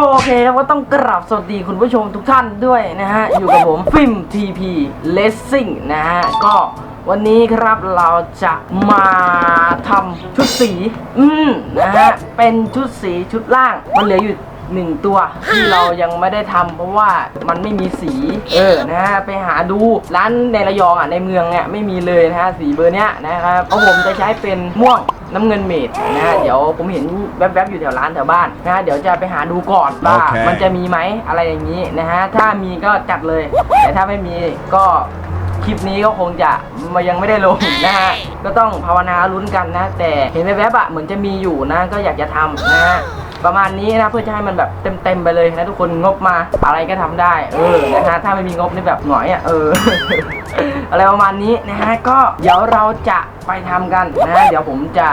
ครับก็ต้องกราบสวัสดีคุณผู้ชมทุกท่านด้วยนะฮะ อยู่กับผมฟิล์มทีพเลสซิ่งนะฮะ ก็วันนี้ครับเราจะมาทำชุดสี อืมนะฮะ เป็นชุดสีชุดล่าง มันเหลืออยู่ หนึ่งตัวที่เรายังไม่ได้ทำเพราะว่ามันไม่มีสี เออนะฮะไปหาดูร้านในระยองอะในเมืองเนี่ยไม่มีเลยนะฮะสีเบอร์เนี้ยนะครับเพราะผมจะใช้เป็นม่วงน้ำเงินเมดนะฮะเดี๋ยวผมเห็นแวบๆอยู่แถวร้านแถวบ้านนะฮะเดี๋ยวจะไปหาดูก่อนว่าโอเคมันจะมีไหมอะไรอย่างนี้นะฮะถ้ามีก็จัดเลย แต่ถ้าไม่มีก็คลิปนี้ก็คงจะมายังไม่ได้ลงนะฮะก็ต้องภาวนาลุ้นกันนะ แต่เห็นแวบๆอะเหมือนจะมีอยู่นะ ก็อยากจะทำนะฮะ ประมาณนี้นะเพื่อจะให้มันแบบเต็มๆไปเลยนะทุกคนงบมาอะไรก็ทำได้ เออนะฮะถ้าไม่มีงบนี่แบบหน่อยอะเอออะไรประมาณนี้นะฮะก็เดี๋ยวเราจะไปทำกันนะฮะเดี๋ยวผมจะ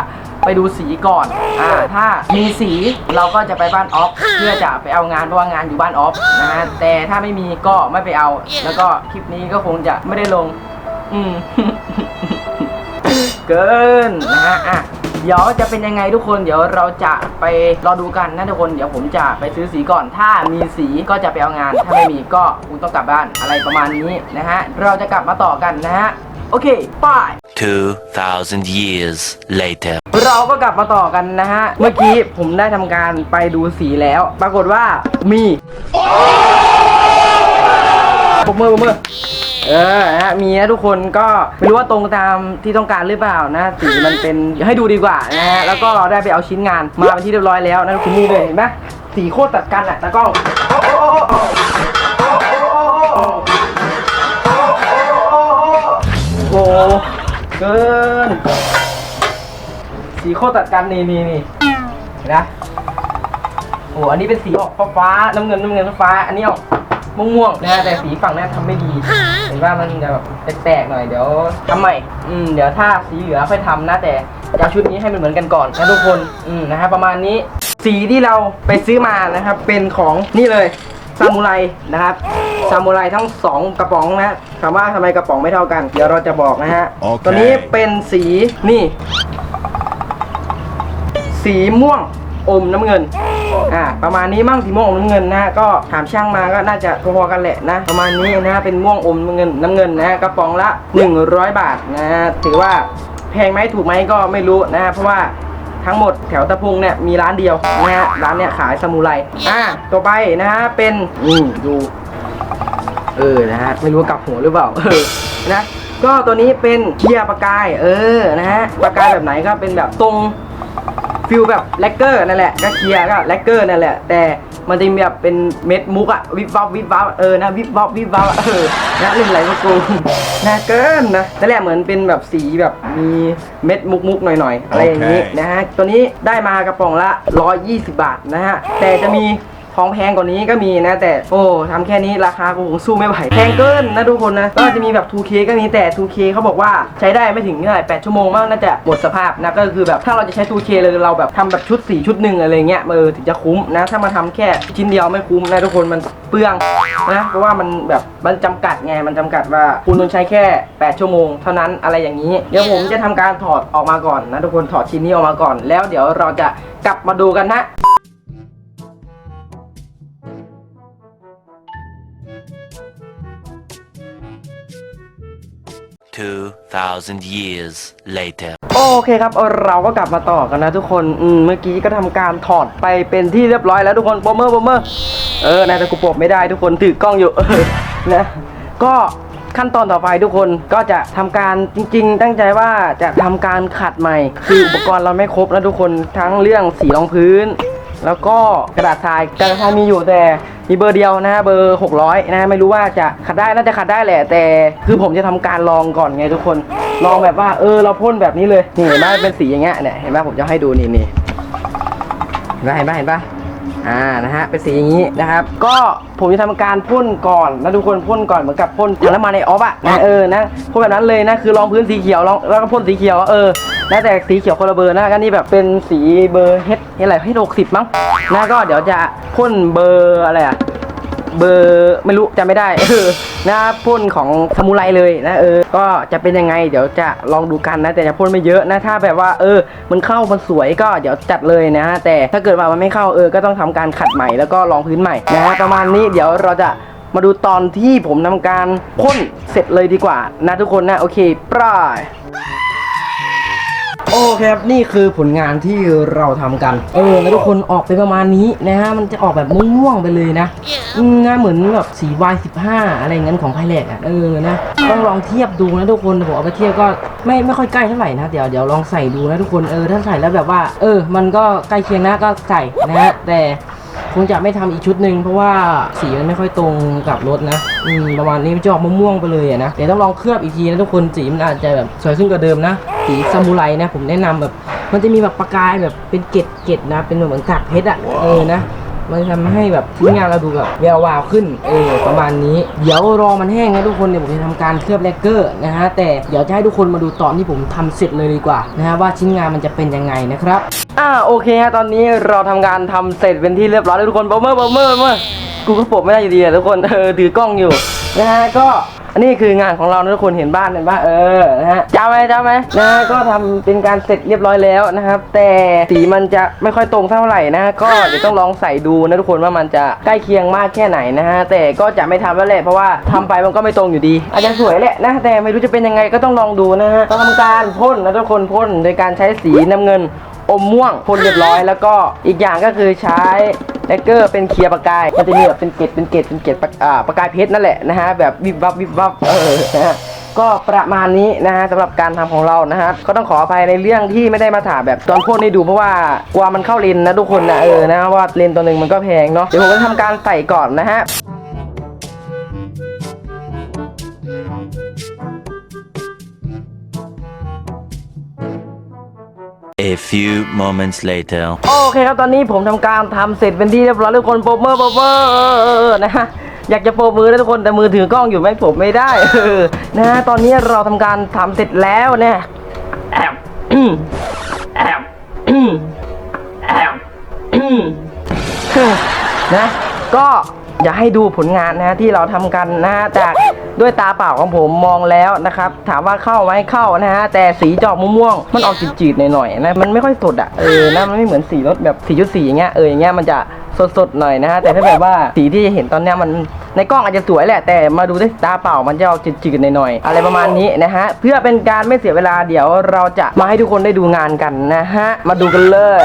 ไปดูสีก่อน อ่า ถ้ามีสีเราก็จะไปบ้านออฟเพื่อจะไปเอางานเพราะว่างานอยู่บ้านออฟนะฮะแต่ถ้าไม่มีก็ไม่ไปเอา แล้วก็คลิปนี้ก็คงจะไม่ได้ลง อืม เกินนะฮะอะ เดี๋ยวจะเป็นยังไงทุกคนเดี๋ยวเราจะไปรอดูกันนะทุกคนเดี๋ยวผมจะไปซื้อสีก่อน ถ้ามีสีก็จะไปเอางาน ถ้าไม่มีก็คุณต้องกลับบ้านอะไรประมาณนี้นะฮะเราจะกลับมาต่อกันนะฮะโอเคไป้าย2,000 years later. เราก็กลับมาต่อกันนะฮะ เมื่อกี้ผมได้ทำการไปดูสีแล้ว ปรากฏว่ามีปมมือปมมือ เออนะฮะมีนะทุกคนก็ไม่รู้ว่าตรงตามที่ต้องการหรือเปล่านะสีมันเป็นให้ดูดีกว่านะฮะแล้วก็เราได้ไปเอาชิ้นงานมาเป็นที่เรียบร้อยแล้วนะคุณนี่เลยเห็นไหมสีโคตรตัดกันอะตากล้องโอ้โหเกิน สีโคตรตัดกันนี่นี่นี่เห็นนะโอ้อันนี้เป็นสีออกฟ้าฟ้าๆน้ำเงินน้ำเงินฟ้าๆอันนี้ออก ม่วงม่วงๆนะฮะแต่สีฝั่งเนี้ยทำไม่ดีเห็นว่ามันจะแบบแตกๆหน่อยเดี๋ยวทำใหม่อืมเดี๋ยวถ้าสีเหลือค่อยทำนะแต่จะเอาชุดนี้ให้มันเหมือนกันก่อนนะทุกคนอืมนะฮะประมาณนี้ สีที่เราไปซื้อมานะครับเป็นของนี่เลยซามูไรนะครับซามูไรทั้งสองกระป๋องนะถามว่าทำไมกระป๋องไม่เท่ากัน เดี๋ยวเราจะบอกนะฮะโอเค ตัวนี้เป็นสีนี่ สีม่วงอมน้ำเงิน อ่าประมาณนี้มั่งสีม่วงอมน้ำเงินนะฮะก็ถามช่างมาก็น่าจะพอๆกันแหละนะประมาณนี้นะฮะเป็นม่วงอมน้ำเงินน้ำเงินนะฮะกระป๋องละ 100 บาทนะฮะถือว่าแพงไหมถูกไหมก็ไม่รู้นะฮะเพราะว่าทั้งหมดแถวตะพุงเนี่ยมีร้านเดียวนะฮะร้านเนี่ยขายสมุไรอ่าต่อไปนะฮะเป็นอืมดูเออนะฮะไม่รู้ว่ากลับหัวหรือเปล่าเออนะก็ตัวนี้เป็นเคียร์ปากกาย เออนะฮะปากกายแบบไหนก็เป็นแบบตรง ฟิลแบบแลกเกอร์นั่นแหละก็เคียร์ก็แลกเกอร์นั่นแหละ แต่มันจะมีแบบเป็นเม็ดมุกอะวิบวับวิบวับเออนะวิบวับวิบวับเออนะเล่นไหลมากูนะเกินนะนั่นแหละเหมือนเป็นแบบสีแบบมีเม็ดมุกมุกหน่อยๆอะไรอย่างนี้นะฮะตัวนี้ได้มากระป๋องละ 120 บาทนะฮะแต่จะมี ของแพงกว่านี้ก็มีนะ แต่โอ้ทำแค่นี้ราคาคงสู้ไม่ไหวแพงเกินนะทุกคนนะก็จะมีแบบ 2K ก็มีแต่ 2K เขาบอกว่าใช้ได้ไม่ถึงเท่าไหร่8ชั่วโมงมากน่าจะหมดสภาพนะก็คือแบบถ้าเราจะใช้ 2K เลยเราแบบทำแบบชุด4ชุดหนึ่งอะไรเงี้ยเออถึงจะคุ้มนะ ถ้ามาทำแค่ชิ้นเดียวไม่คุ้มนะทุกคนมันเปลืองนะเพราะว่ามันแบบมันจำกัดไงมันจำกัดว่าคุณต้องใช้แค่ 8 ชั่วโมง เท่านั้นอะไรอย่างนี้เดี๋ยวผมจะทำการถอดออกมาก่อนนะทุกคนถอดชิ้นนี้ออกมาก่อน แล้วเดี๋ยวเราจะกลับมาดูกันนะ 2,000 years later. โอเคครับเราก็กลับมาต่อกันนะทุกคนอืมเมื่อกี้ก็ทำการถอดไปเป็นที่เรียบร้อยแล้วทุกคนโปรเมอร์โปรเมอร์เออนะแต่กูปลดไม่ได้ทุกคนถือกล้องอยู่ เออนะก็ขั้นตอนต่อไปทุกคนก็จะทำการจริง ๆ ตั้งใจว่าจะทำการขัดใหม่คืออุปกรณ์เราไม่ครบนะทุกคนทั้งเรื่องสีรองพื้น แล้วก็กระดาษทรายกระดาษทรายมีอยู่แต่ มีเบอร์เดียวนะฮะเบอร์ 600 นะฮะไม่รู้ว่าจะขัดได้น่าจะขัดได้แหละ แต่คือผมจะทำการลองก่อนไงทุกคนลองแบบว่า เออเราพ่นแบบนี้เลยนี่เห็นไหมเป็นสีอย่างเงี้ยเนี่ยเห็นไหมผมจะให้ดูนี่นี่เห็นไหมเห็นไหมเห็นปะ อ่านะฮะเป็นสีอย่างนี้นะครับ ก็ผมจะทำการพ่นก่อนนะทุกคนพ่นก่อนเหมือนกับพ่นถังน้ำมันในออฟอะนะเออนะพ่นแบบนั้นเลยนะคือรองพื้นสีเขียวรองแล้วก็พ่นสีเขียวเออแล้วแต่สีเขียวคนละเบอร์นะก็นี่แบบเป็นสีเบอร์เฮดเฮดอะไรเฮดหกสิบมั้งนะก็เดี๋ยวจะพ่นเบอร์อะไรอะ เบอร์ไม่รู้จำไม่ได้เออนะพ่นของซามูไรเลยนะเออ ก็จะเป็นยังไงเดี๋ยวจะลองดูกันนะแต่จะพ่นไม่เยอะนะถ้าแบบว่า เออ มันเข้ามันสวยก็เดี๋ยวจัดเลยนะฮะแต่ถ้าเกิดว่ามันไม่เข้าเออก็ต้องทำการขัดใหม่แล้วก็ลองพื้นใหม่นะฮะประมาณนี้เดี๋ยวเราจะมาดูตอนที่ผมทำการพ่นเสร็จเลยดีกว่า นะทุกคนนะโอเคปราย เคครับนี่คือผลงานที่เราทำกัน เออแล้วทุกคนออกไปประมาณนี้นะฮะมันจะออกแบบม่วงๆไปเลยนะอืมนะเหมือนแบบสี Y15 อะไรอย่างนั้นของไพแลกอะเออนะต้องลองเทียบดูนะทุกคนผมเอาไปเทียบก็ไม่ไม่ค่อยใกล้เท่าไหร่นะเดี๋ยวเดี๋ยวลองใส่ดูนะทุกคนเออถ้าใส่แล้วแบบว่า เออ มันก็ใกล้เคียงนะก็ใส่นะฮะแต่ค งจะไม่ทำอีกชุดหนึ่งเพราะว่าสีมันไม่ค่อยตรงกับรถนะอืมประมาณนี้จะออกม่วงไปเลยอะนะเดี๋ยวต้องลองเคลือบอีกทีนะทุกคนสีมันอาจจะแบบสวยขึ้นกว่าเดิมนะสีซามูไรนะผมแนะนำแบบ มันจะมีแบบประกายแบบเป็นเกล็ดเกล็ดนะเป็นเหมือนกากเพชรอะเออนะ มันทำให้แบบชิ้นงานเราดูแบบแวววาวขึ้น เออประมาณนี้เดี๋ยวรอมันแห้งนะทุกคนเดี๋ยวผมจะทำการเคลือบแลกเกอร์นะฮะแต่เดี๋ยวจะให้ทุกคนมาดูตอนที่ผมทำเสร็จเลยดีกว่านะฮะว่าชิ้นงานมันจะเป็นยังไงนะครับอ่าโอเคฮะตอนนี้เราทำการทำเสร็จเป็นที่เรียบร้อยแล้วทุกคนบอมเมอร์บอมเมอร์บอมเมอร์กูก็ปลบไม่ได้อยู่ดีอะทุกคนเออถือกล้องอยู่นะฮะก็ อันนี้คืองานของเรานะทุกคนเห็นบ้านเห็นบ้าเออนะฮะจำไหมจำไหมนะก็ทำเป็นการเสร็จเรียบร้อยแล้วนะครับ แต่สีมันจะไม่ค่อยตรงเท่าไหร่นะฮะก็เดี๋ยวต้องลองใส่ดูนะทุกคนว่ามันจะใกล้เคียงมากแค่ไหนนะฮะแต่ก็จะไม่ทำแล้วแหละเพราะว่าทำไปมันก็ไม่ตรงอยู่ดี อาจจะสวยแหละนะแต่ไม่รู้จะเป็นยังไงก็ต้องลองดูนะฮะต้องทำการพ่นนะทุกคนพ่นโดยการใช้สีน้ำเงินอมม่วงพ่นเรียบร้อยแล้วก็อีกอย่างก็คือใช้ แลกเกอร์เป็นเคลียร์ประกาย มันจะมีแบบเป็นเกล็ดเป็นเกล็ดเป็นเกล็ดปะอ่าประกายเพชรนั่นแหละนะฮะแบบวิบวับวิบวับเออนะฮะก็ประมาณนี้นะฮะสำหรับการทำของเรานะฮะก็ต้องขออภัยในเรื่องที่ไม่ได้มาถ่ายแบบตอนพ่นให้ดูเพราะว่ากลัวมันเข้าเลนนะทุกคนนะเออนะว่าเลนตัวหนึ่งมันก็แพงเนาะเดี๋ยวผมจะทำการใส่ก่อนนะฮะ A few moments later. โอเคครับ ตอนนี้ผมทำการทำเสร็จเป็นที่เรียบร้อยทุกคนโปรเมอร์โปรเมอร์นะฮะ อยากจะโปรมือนะทุกคนแต่มือถือกล้องอยู่ไม่ผมไม่ได้เออนะฮะตอนนี้เราทำการทำเสร็จแล้วเนี่ยแอบอืมแอบอืมแอบอืม นะก็ อยากให้ดูผลงานนะฮะที่เราทำกันนะฮะจากด้วยตาเปล่าของผมมองแล้วนะครับ ถามว่าเข้าไหมเข้านะฮะแต่สีจอกม่วงมันออกจืดๆหน่อยๆนะมันไม่ค่อยสดอะเออนะมันไม่เหมือนสีรถแบบสีจุดสีอย่างเงี้ยเอออย่างเงี้ยมันจะสดๆหน่อยนะฮะแต่ถ้าแบบว่าสีที่จะเห็นตอนเนี้ยมันในกล้องอาจจะสวยแหละ แต่มาดูด้วยตาเปล่ามันจะออกจืดๆหน่อยๆอะไรประมาณนี้นะฮะเพื่อเป็นการไม่เสียเวลาเดี๋ยวเราจะมาให้ทุกคนได้ดูงานกันนะฮะมาดูกันเลย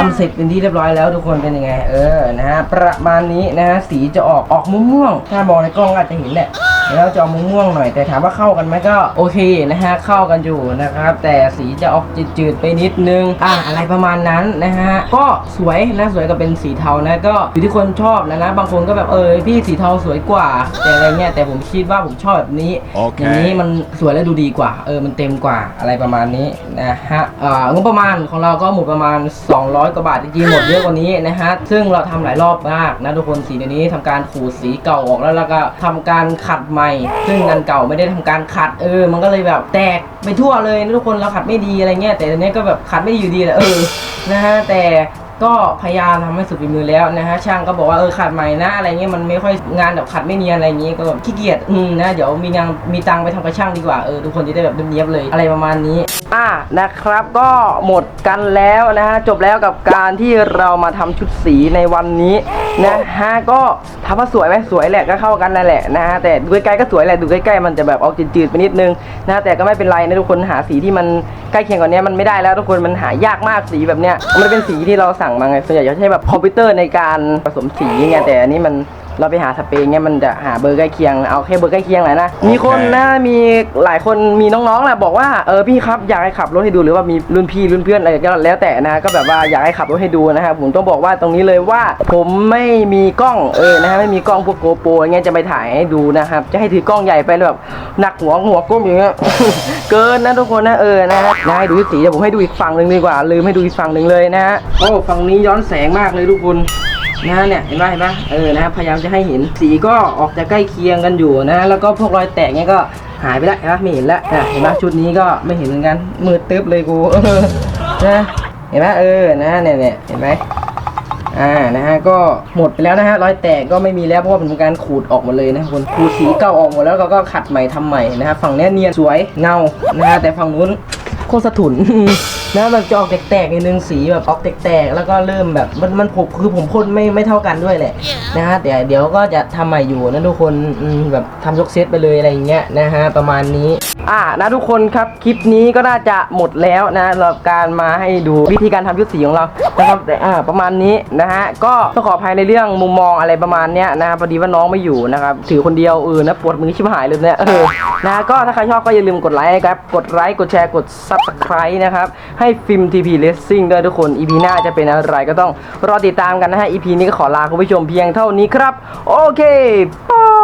ทำเสร็จเป็นที่เรียบร้อยแล้วทุกคนเป็นยังไง เออนะฮะประมาณนี้นะฮะสีจะออกออกม่วงๆถ้ามองในกล้องอาจจะเห็นแหละ แล้วจะออกม่วงๆหน่อย แต่ถามว่าเข้ากันไหมก็โอเคนะฮะเข้ากันอยู่นะครับ แต่สีจะออกจืดๆไปนิดนึงอะอะไรประมาณนั้นนะฮะก็สวยนะสวยกับเป็นสีเทานะก็อยู่ที่คนชอบนะนะบางคนก็แบบเออพี่สีเทาสวยกว่าแต่อะไรเงี้ยแต่ผมคิดว่าผมชอบแบบนี้โอเคอย่างนี้มันสวยและดูดีกว่าเออมันเต็มกว่าอะไรประมาณนี้นะฮะเอ่องบประมาณของเราก็หมดประมาณ 200กว่าบาทจริงๆหมดเยอะกว่านี้นะฮะซึ่งเราทำหลายรอบมากนะทุกคนสีเดี๋ยวนี้ทำการขูดสีเก่าออกแล้วแล้วก็ทำการขัดใหม่ซึ่งงานเก่าไม่ได้ทำการขัดเออ มันก็เลยแบบแตกไปทั่วเลยนะทุกคนเราขัดไม่ดีอะไรเงี้ยแต่ตอนนี้ก็แบบขัดไม่ดีอยู่ดีแหละเออนะฮะแต่ ก็พยายามทำให้สุดฝีมือแล้วนะฮะช่างก็บอกว่าเออขัดใหม่นะอะไรเงี้ยมันไม่ค่อยงานแบบขัดไม่เนียนอะไรเงี้ยก็แบบขี้เกียจอืมนะเดี๋ยวมีงานมีตังค์ไปทำกับช่างดีกว่าเออทุกคนจะได้แบบเนียบๆเลยอะไรประมาณนี้อะนะครับก็หมดกันแล้วนะฮะจบแล้วกับการที่เรามาทำชุดสีในวันนี้นะฮะก็ถาว่าสวยไหมสวยแหละก็เข้ากันนั่นแหละนะฮะแต่ดูใกล้ๆก็สวยแหละดูใกล้ๆมันจะแบบออกจืดๆไปนิดนึงนะแต่ก็ไม่เป็นไรนะทุกคนหาสีที่มันใกล้เคียงกว่านี้มันไม่ได้แล้วทุกคนมันหายากมากสีแบบเนี้ยมันเป็นสีที่เราสั่งมาไงส่วนใหญ่จะใช้แบบคอมพิวเตอร์ในการผสมสีไงแต่อันนี้มัน เราไปหาสเปรย์เงี้ยมันจะหาเบอร์ใกล้เคียงเอาแค่เบอร์ใกล้เคียงแหละนะมีคนนะมีหลายคนมีน้องๆแหละบอกว่าเออพี่ครับอยากให้ขับรถให้ดูหรือว่ามีรุ่นพี่รุ่นเพื่อนอะไรก็แล้วแต่นะก็แบบว่าอยากให้ขับรถให้ดูนะครับผมต้องบอกว่าตรงนี้เลยว่าผมไม่มีกล้องเออนะฮะไม่มีกล้องพวกโกโปรอย่างเงี้ยจะไปถ่ายให้ดูนะครับจะให้ถือกล้องใหญ่ไปแล้วแบบหนักหัวหัวก้มอย่างเงี้ยเกินนะทุกคนนะเออนะฮะนะให้ดูสีเดี๋ยวผมให้ดูอีกฝั่งหนึ่งดีกว่าลืมให้ดูอีกฝั่งหนึ่งเลยนะฮะโอ้ฝั่งนี้ย้อนแสงมากเลยทุกคน นะฮะเนี่ยเห็นไหมเห็นไหมเออนะพยายามจะให้เห็นสีก็ออกจะใกล้เคียงกันอยู่นะ แล้วก็พวกรอยแตกเนี่ยก็หายไปแล้วเห็นไหมไม่เห็นแล้วนะเห็นไหมชุดนี้ก็ไม่เห็นเหมือนกันมืดตึ๊บเลยกูนะเห็นไหมเออนะเนี่ยเนี่ยเห็นไหมอ่านะฮะก็หมดไปแล้วนะฮะรอยแตกก็ไม่มีแล้วเพราะว่าเป็นการขูดออกหมดเลยนะคนขูดสีเก่าออกหมดแล้วก็ก็ขัดใหม่ทำใหม่นะฮะฝั่งนี้เนียนสวยเงานะฮะแต่ฝั่งนู้นโคตรสะทุน นะแบบจะออกแตกๆนิดนึงสีแบบออกแตกๆแล้วก็เริ่มแบบมันมันผมคือผมพ่นไม่ไม่เท่ากันด้วยแหละนะฮะแต่เดี๋ยวก็จะทำใหม่อยู่นะทุกคนอืมแบบทำยกเซตไปเลยอะไรอย่างเงี้ยนะฮะประมาณนี้ อ่านะทุกคนครับคลิปนี้ก็น่าจะหมดแล้วนะสำหรับการมาให้ดูวิธีการทำยุทธสีของเรานะครับแต่อ่าประมาณนี้นะฮะก็ต้องขออภัยในเรื่องมุมมองอะไรประมาณเนี้ยนะฮะพอดีว่าน้องไม่อยู่นะครับถือคนเดียวเออนะปวดมือชิบหายเลยเนี่ยเออนะฮะก็ถ้าใครชอบก็อย่าลืมกดไลค์นะครับกดไลค์กดแชร์กด subscribe นะครับให้ฟิล์ม TP Racing ด้วยทุกคน EP หน้าจะเป็นอะไรก็ต้องรอติดตามกันนะฮะ EP นี้ก็ขอลาคุณผู้ชมเพียงเท่านี้ครับ โอเคบาย